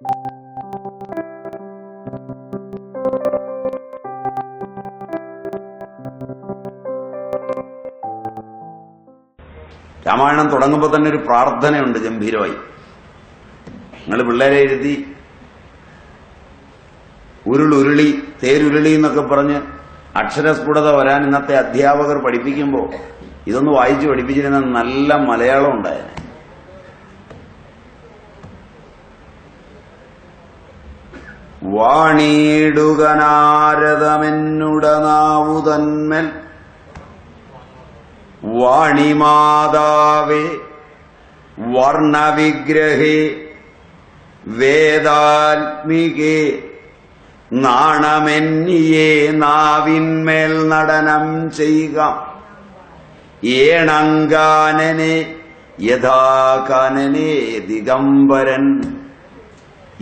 രാമായണം തുടങ്ങുമ്പോൾ തന്നെ ഒരു പ്രാർത്ഥനയുണ്ട് ഗംഭീരമായി. നിങ്ങൾ പിള്ളേരെ എഴുതി ഉരുളുരുളി തേരുരുളി എന്നൊക്കെ പറഞ്ഞ് അക്ഷരസ്ഫുടത വരാൻ ഇന്നത്തെ അധ്യാപകർ പഠിപ്പിക്കുമ്പോൾ ഇതൊന്ന് വായിച്ചു പഠിപ്പിച്ചിരുന്ന നല്ല മലയാളം ഉണ്ടായേനെ. വാണിയിടുകനാരദമെന്നുടനാവുതന്മൽ വാണിമാതാവേ വർണവിഗ്രഹേ വേദാത്മികേ നാണമെന്നിയെ നാവിന്മേൽ നടനം ചെയ്യുക. ഏണങ്കാനനെ യഥാകാനനെ ദിഗംബരൻ.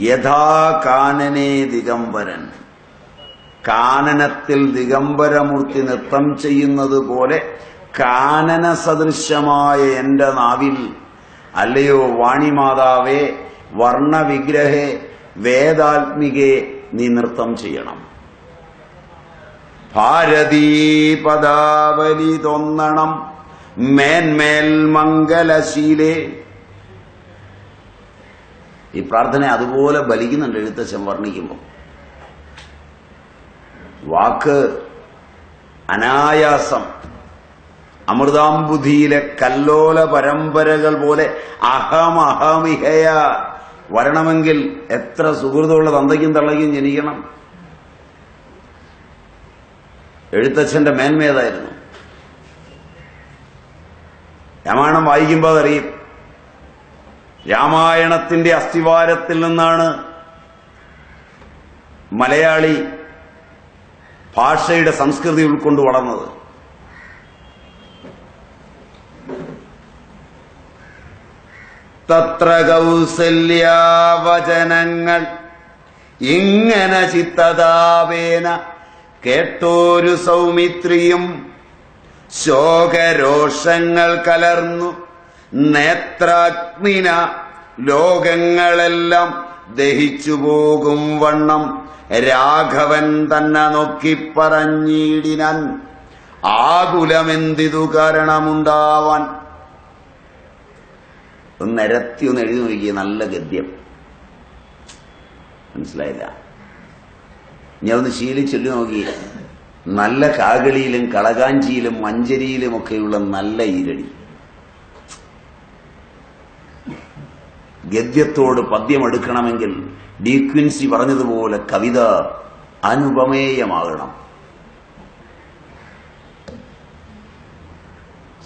യഥാകാനനെ ദിഗംബരൻ. കാനനത്തിൽ ദിഗംബരമൂർത്തി നൃത്തം ചെയ്യുന്നത് പോലെ കാനന സദൃശമായ എന്റെ നാവിൽ അല്ലയോ വാണിമാതാവേ വർണവിഗ്രഹേ വേദാത്മികേ നീ നൃത്തം ചെയ്യണം. ഭാരതീ പദാവലി തൊന്നണം മേന്മേൽ മംഗലശീലേ. ഈ പ്രാർത്ഥന അതുപോലെ ബലിക്കുന്നുണ്ട് എഴുത്തച്ഛൻ വർണിക്കുമ്പോൾ വാക്ക് അനായാസം അമൃതാംബുധിയിലെ കല്ലോല പരമ്പരകൾ പോലെ അഹം അഹമിഹയ വരണമെങ്കിൽ എത്ര സുഹൃത്തുള്ള തന്തയ്ക്കും തള്ളയ്ക്കും ജനിക്കണം. എഴുത്തച്ഛന്റെ മേന്മേതായിരുന്നു രാമായണം വായിക്കുമ്പോൾ അതറിയും. രാമായണത്തിന്റെ അസ്ഥിവാരത്തിൽ നിന്നാണ് മലയാളി ഭാഷയുടെ സംസ്കൃതി ഉൾക്കൊണ്ട് വളർന്നത്. തത്ര കൗസല്യാവചനങ്ങൾ ഇങ്ങനെ ചിത്തതാവേന കേട്ടോരു സൗമിത്രിയും ശോകരോഷങ്ങൾ കലർന്നു. നേത്രാഗ്നിന ലോകങ്ങളെല്ലാം ദഹിച്ചു പോകും വണ്ണം. രാഘവൻ തന്നെ നോക്കി പറഞ്ഞിടിനൻ. ആകുലമെന്തിതു കാരണമുണ്ടാവാൻ? നിരത്തി ഒന്ന് എഴുതി നോക്കിയ നല്ല ഗദ്യം. മനസ്സിലായില്ല? ഞാൻ ഒന്ന് ശീലിച്ചൊല്ലി നോക്കി നല്ല കാകളിയിലും കളകാഞ്ചിയിലും മഞ്ചരിയിലും ഒക്കെയുള്ള നല്ല ഈരടി. ഗദ്യത്തോട് പദ്യമെടുക്കണമെങ്കിൽ ഡീക്വിൻസി പറഞ്ഞതുപോലെ കവിത അനുപമേയമാകണം.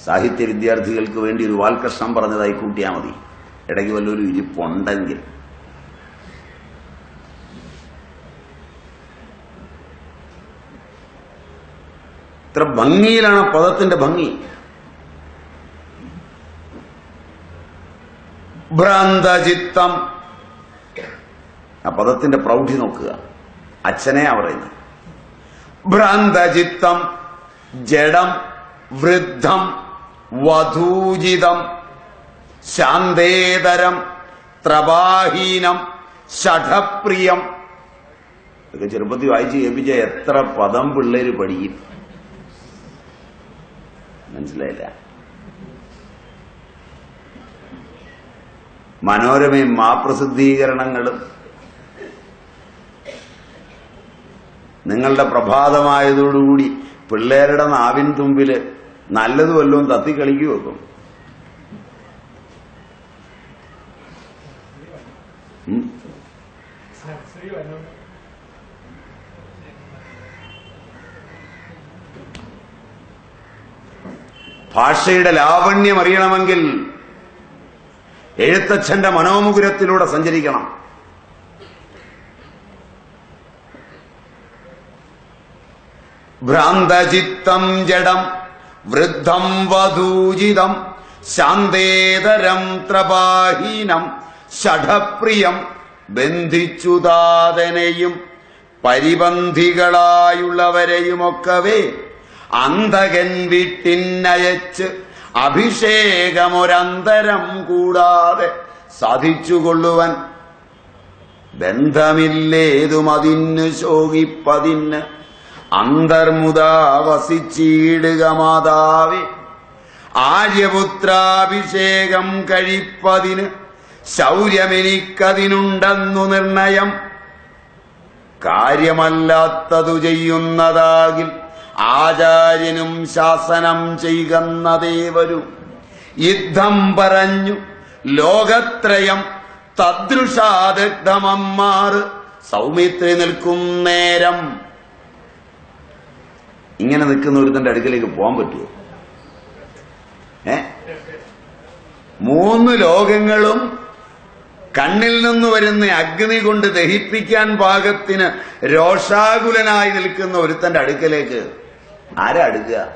സാഹിത്യ വിദ്യാർത്ഥികൾക്ക് വേണ്ടി ഒരു വാൽകൃഷ്ണം പറഞ്ഞതായി കൂട്ടിയാൽ മതി. ഇടയ്ക്ക് വല്ലൊരു ഇരിപ്പുണ്ടെങ്കിൽ. ഇത്ര ഭംഗിയിലാണ് പദത്തിന്റെ ഭംഗി. ഭ്രാന്തചിത്തം ആ പദത്തിന്റെ പ്രൗഢി നോക്കുക. അച്ഛനെ പറയുന്നു ഭ്രാന്തചിത്തം ജഡം വൃദ്ധം വധൂജിതം ശാന്തേതരം ത്രപാഹീനം ഷഠപ്രിയം. ഇതൊക്കെ ചെറുപ്പത്തിൽ വായിച്ച് കേൾപ്പിച്ച എത്ര പദം പിള്ളേര് പഠിക്കും. മനസ്സിലായില്ല. മനോരമയും മാപ്രസിദ്ധീകരണങ്ങളും നിങ്ങളുടെ പ്രഭാതമായതോടുകൂടി പിള്ളേരുടെ നാവിൻ തുമ്പിൽ നല്ലത് വല്ലതും തത്തി വെക്കും ഭാഷയുടെ ലാവണ്യം അറിയണമെങ്കിൽ എഴുത്തച്ഛന്റെ മനോമുകുരത്തിലൂടെ സഞ്ചരിക്കണം. ഭ്രാന്തചിത്തം ജഡം വൃദ്ധം വധൂജിതം ശാന്തേതരം ത്രപാഹീനം ഷഠപ്രിയം ബന്ധിച്ചുതാതനെയും പരിബന്ധികളായുള്ളവരെയുമൊക്കവേ അന്ധകൻ വിട്ടിന്നയച്ച് അഭിഷേകമൊരന്തരം കൂടാതെ സാധിച്ചുകൊള്ളുവാൻ ബന്ധമില്ലേതും അതിന് ശോകിപ്പതിന് അന്തർമുദാവസിച്ചിടുക മാതാവി മാതാവേ. ആര്യപുത്രാഭിഷേകം കഴിപ്പതിന് ശൗര്യമെനിക്കതിനുണ്ടെന്നു നിർണയം. കാര്യമല്ലാത്തതു ചെയ്യുന്നതാകിൽ ആചാര്യനും ശാസനം ചെയ്യുന്നതേവരും യുദ്ധം പറഞ്ഞു. ലോകത്രയം തദ്രുഷാദഗ്ധമമ്മാറ്. സൗമിത്രി നിൽക്കും നേരം. ഇങ്ങനെ നിൽക്കുന്ന ഒരുത്തന്റെ അടുക്കലേക്ക് പോകാൻ പറ്റുമോ? ഏ? മൂന്ന് ലോകങ്ങളും കണ്ണിൽ നിന്ന് വരുന്ന അഗ്നി കൊണ്ട് ദഹിപ്പിക്കാൻ പാകത്തിന് രോഷാകുലനായി നിൽക്കുന്ന ഒരുത്തന്റെ അടുക്കലേക്ക് ആരാ അടുക്കുക?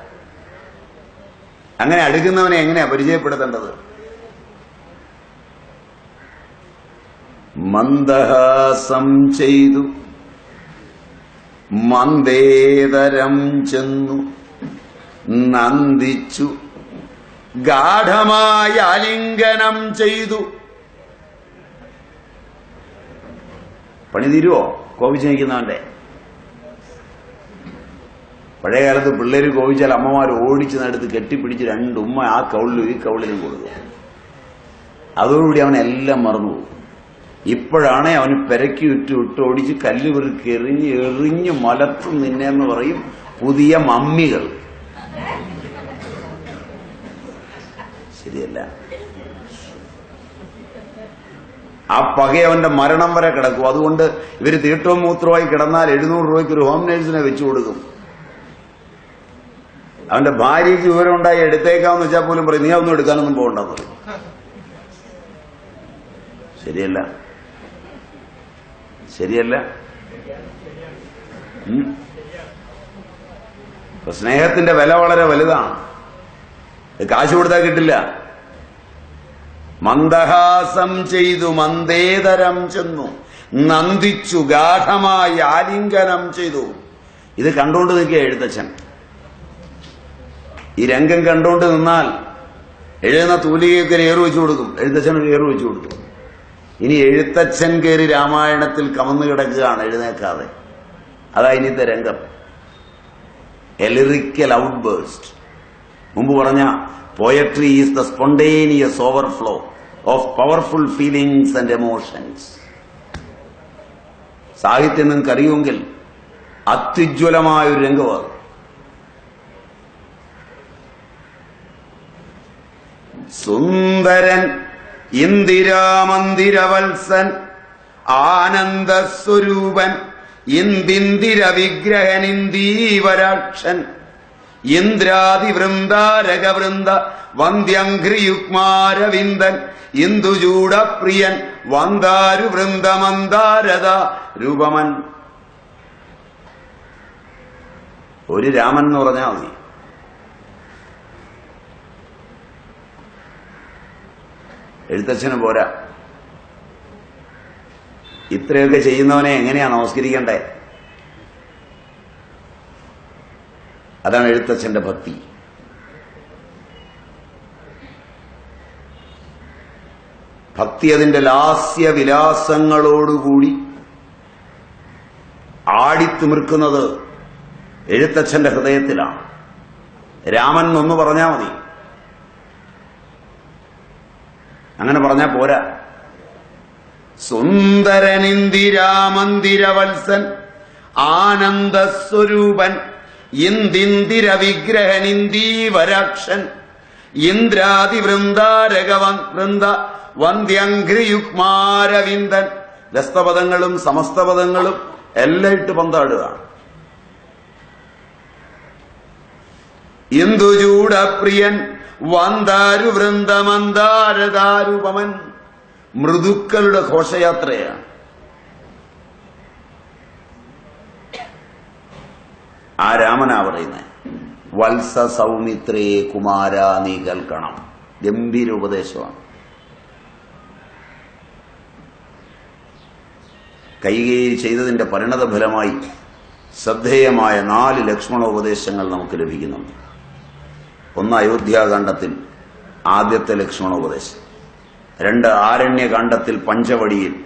അങ്ങനെ അടുക്കുന്നവനെ എങ്ങനെയാ പരിചയപ്പെടുത്തേണ്ടത്? മന്ദഹാസം ചെയ്തു. മന്ദേതരം ചെന്നു. നന്ദിച്ചു. ഗാഠമായ അലിംഗനം ചെയ്തു. പണി തീരുവോ? കോപിച്ച് നിൽക്കുന്നവന്റെ പഴയ കാലത്ത് കോവിച്ചാൽ കോപിച്ചാൽ അമ്മമാർ ഓടിച്ച് നടത്ത് കെട്ടിപ്പിടിച്ച് രണ്ട് ഉമ്മ ആ കൗളിലും ഈ കൗളിലും കൊടുക്കും. അതോടുകൂടി അവൻ എല്ലാം മറന്നു ഇപ്പോഴാണേ അവന് പെരക്കി ഇട്ട് ഇട്ടോടിച്ച് കല്ല് പെറുക്കി എറിഞ്ഞ് എറിഞ്ഞ് മലത്തും നിന്നെന്ന് പറയും പുതിയ മമ്മികൾ. ശരിയല്ല. ആ പക അവന്റെ മരണം വരെ കിടക്കും. അതുകൊണ്ട് ഇവർ തീട്ടവും മൂത്രമായി കിടന്നാൽ എഴുന്നൂറ് രൂപയ്ക്ക് ഒരു ഹോം നേഴ്സിനെ വെച്ചു കൊടുക്കും. അവന്റെ ഭാര്യയ്ക്ക് വിവരം ഉണ്ടായി എടുത്തേക്കാന്ന് വെച്ചാൽ പോലും പറയും നീ ഒന്നും എടുക്കാനൊന്നും പോകണ്ടെന്ന് പറയും. ശരിയല്ല. ശരിയല്ല. സ്നേഹത്തിന്റെ വില വളരെ വലുതാണ്. കാശ് കൊടുത്താൽ കിട്ടില്ല. മന്ദഹാസം ചെയ്തു മന്ദേതരം ചെന്നു. നന്ദിച്ചു ഗാഠമായി ആലിംഗനം ചെയ്തു. ഇത് കണ്ടുകൊണ്ട് നിൽക്കുക എഴുത്തച്ഛൻ. ഈ രംഗം കണ്ടുകൊണ്ട് നിന്നാൽ എഴുതുന്ന തൂലികയൊക്കെ ഏറ് വെച്ചു കൊടുക്കും എഴുത്തച്ഛൻ ഒരു ഏറ് വെച്ചു കൊടുക്കും. ഇനി എഴുത്തച്ഛൻ കയറി രാമായണത്തിൽ കമന്നു കിടക്കുകയാണ് എഴുന്നേക്കാതെ. അതാ ഇനിത്തെ രംഗം. എലിറിക്കൽ ഔട്ട് മുമ്പ് പറഞ്ഞ poetry is the spontaneous overflow of powerful feelings and emotions സാഹിത്യം നിങ്ങൾക്കറിയുമെങ്കിൽ അത്യുജ്വലമായൊരു അത്യുജ്വലമായ ഒരു സുന്ദരൻ ഇന്ദിരാമന്ദിരവത്സൻ ആനന്ദസ്വരൂപൻ ഇന്ദിന്ദിര വിഗ്രഹൻ ഇന്ദീവരാക്ഷൻ ഇന്ദ്രാതിവൃന്ദാരകവൃന്ദ വന്ദ്യംഘ്രിയുക്മാരവിന്ദൻ ഇന്ദുചൂടപ്രിയൻ വന്ദാരു വൃന്ദമന്ദാരത രൂപമൻ. ഒരു രാമൻ എന്ന് പറഞ്ഞാൽ മതി. എഴുത്തച്ഛന് പോരാ. ഇത്രയൊക്കെ ചെയ്യുന്നവനെ എങ്ങനെയാ നമസ്കരിക്കണ്ടേ? അതാണ് എഴുത്തച്ഛന്റെ ഭക്തി. ഭക്തി അതിന്റെ ലാസ്യ വിലാസങ്ങളോടുകൂടി ആടിത്തിമിർക്കുന്നത് എഴുത്തച്ഛന്റെ ഹൃദയത്തിലാണ്. രാമൻ എന്നൊന്ന് പറഞ്ഞാൽ മതി. അങ്ങനെ പറഞ്ഞാൽ പോരാ. സുന്ദരനിന്ദിരാമന്ദിരവത്സൻ ആനന്ദസ്വരൂപൻ ഇന്ദിന്ദിര വിഗ്രഹൻ ഇന്ദീവരാക്ഷൻ ഇന്ദ്രാതി വൃന്ദാരകവൻ വൃന്ദ വന്ധ്യഘ്രിയുഗ്മാരവിന്ദൻ ദസ്തപദങ്ങളും സമസ്തപദങ്ങളും എല്ലാം ഇട്ട് പന്താടുക ഇന്ദുചൂടപ്രിയൻ വന്ദാരു വൃന്ദമന്താരതാരുപമൻ മൃദുക്കളുടെ ഘോഷയാത്രയാണ് ആ രാമനാ പറയുന്നത് വത്സ സൗമിത്രേ കുമാര നീ കേൾക്കണം. ഗംഭീര ഉപദേശമാണ്. കൈകേരി ചെയ്തതിന്റെ പരിണത ഫലമായി ശ്രദ്ധേയമായ നാല് ലക്ഷ്മണോപദേശങ്ങൾ നമുക്ക് ലഭിക്കുന്നുണ്ട്. ഒന്ന് അയോധ്യാകാന്ഡത്തിൽ ആദ്യത്തെ ലക്ഷ്മണോപദേശം. രണ്ട് ആരണ്യകാന്ഡത്തിൽ പഞ്ചവടിയിൽ.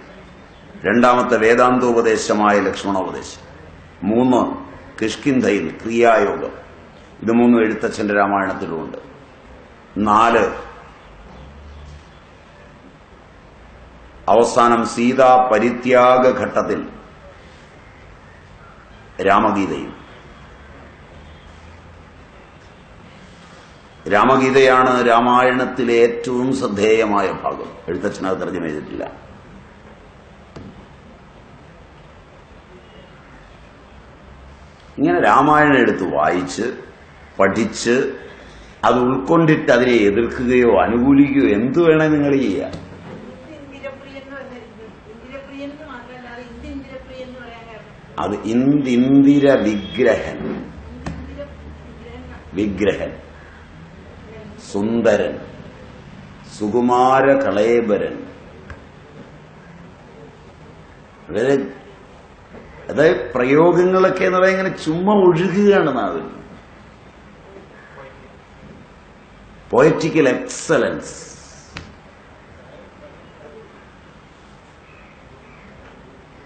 രണ്ടാമത്തെ വേദാന്തോപദേശമായ ലക്ഷ്മണോപദേശം. മൂന്ന് കിഷ്കിന്ധയിൽ ക്രിയായോഗം. ഇത് മൂന്നും എഴുത്തച്ഛന്റെ രാമായണത്തിലുമുണ്ട് നാല് അവസാനം സീതാ പരിത്യാഗ ഘട്ടത്തിൽ രാമഗീതയും രാമഗീതയാണ് രാമായണത്തിലെ ഏറ്റവും ശ്രദ്ധേയമായ ഭാഗം. എഴുത്തച്ഛനത് തർജമ ചെയ്തിട്ടില്ല ഇങ്ങനെ രാമായണം എടുത്ത് വായിച്ച് പഠിച്ച് അത് ഉൾക്കൊണ്ടിട്ട് അതിനെ എതിർക്കുകയോ അനുകൂലിക്കുകയോ എന്തു വേണേ നിങ്ങൾ ചെയ്യാം അത് ഇന്ദിര വിഗ്രഹൻ വിഗ്രഹം വിഗ്രഹൻ. സുന്ദരൻ സുകുമാര കളേബരൻ വളരെ അതായത് പ്രയോഗങ്ങളൊക്കെ എന്ന് പറയാൻ ഇങ്ങനെ ചുമ്മാ ഒഴുകുകയാണ് നാവിൽ. Poetical excellence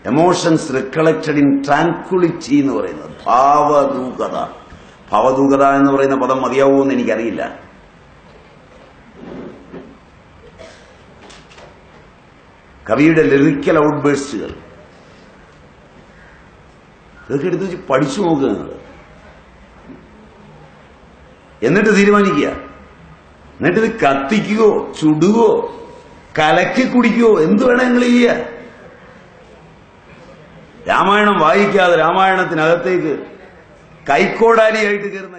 emotions recollected in tranquillity എന്ന് പറയുന്നത് ഭാവദൂകത. ഭാവദൂകത എന്ന് പറയുന്ന പദം മതിയാവുമെന്ന് എനിക്കറിയില്ല. കവിയുടെ ലിറിക്കൽ ഔട്ട്ബേഴ്സുകൾ ഇതൊക്കെ എടുത്ത് വെച്ച് പഠിച്ചു നോക്കുക നിങ്ങൾ. എന്നിട്ട് തീരുമാനിക്കുക. എന്നിട്ട് ഇത് കത്തിക്കുകയോ ചുടുകയോ കലക്കി കുടിക്കുകയോ എന്ത് വേണം നിങ്ങൾ ചെയ്യുക? രാമായണം വായിക്കാതെ രാമായണത്തിനകത്തേക്ക് കൈക്കോടാലിയായിട്ട് കയറുന്ന